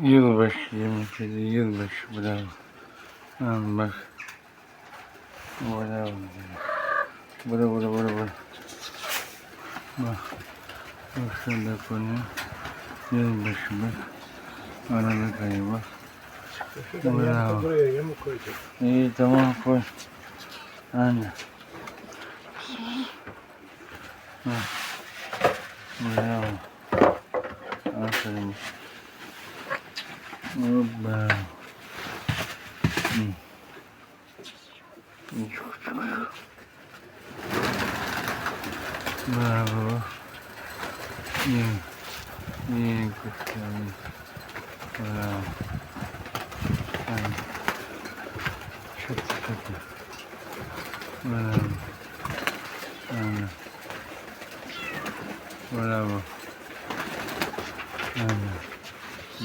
Yılbaşı yemek yedi, yılbaşı bravo. Al bak. Bravo. Bravo, bravo, bravo. Bak. Bak şurada konuyor. Yılbaşı bak. Aralık ayı bak. Bravo. İyi tamam koy. Aynen. Bak. Bravo. Aferin. Hoppa. Hı. Çok çok. Bravo. İyi. İyi kutlayalım. Bravo. Aynen. Çok çok. Bravo. Aynen. Bravo.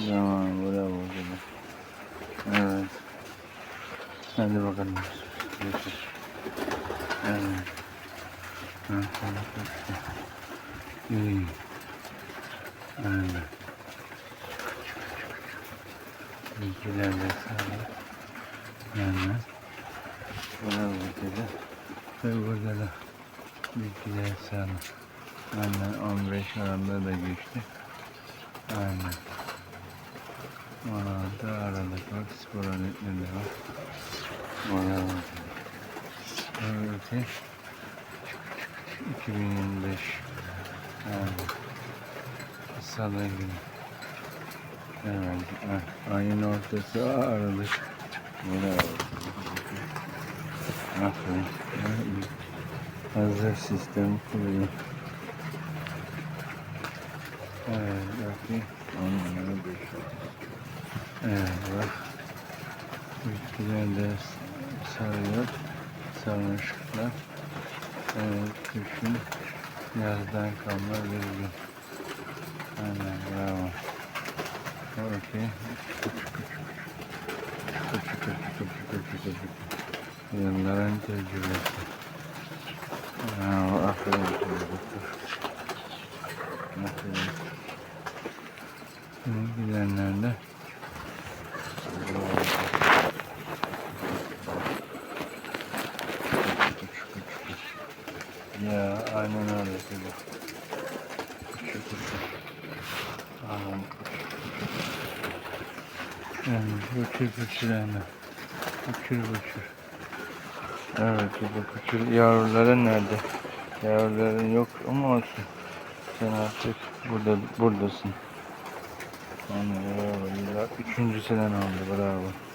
Tamam, bravo canım. Evet. Hadi bakalım. Geçir. Evet. Güzel. İyi. Evet. Bilgiler vesaire. Evet. Bravo dedi. Ve burada da bilgiler sağlık. Aynen 15 aranda da geçti. Aynen. 16 Aralık bak spor aletleri var. Bak. Evet. 2025 yani Salı günü. Evet. ah, Ayın ortası Aralık. Bravo. Aferin. Hazır sistem kuruyor. Evet, bakayım. Onlara beş Evet. Bitkiler de sarıyor. Sarmışlar. Evet, kışın yazdan kalma bir gün. Aynen, bravo. Okey. Küçük küçük. Küçük küçük küçük küçük küçük. Yılların tecrübesi. Bravo, aferin. Aferin. Gidenler de Ya aynen öyle dedi. Küçük küçük. Aynen. Yani uçur uçur hemen. Uçur uçur. Evet bu uçur. Yavruları nerede? Yavruların yok ama olsun. Sen artık burada buradasın. Bravo. Üçüncü senen oldu bravo.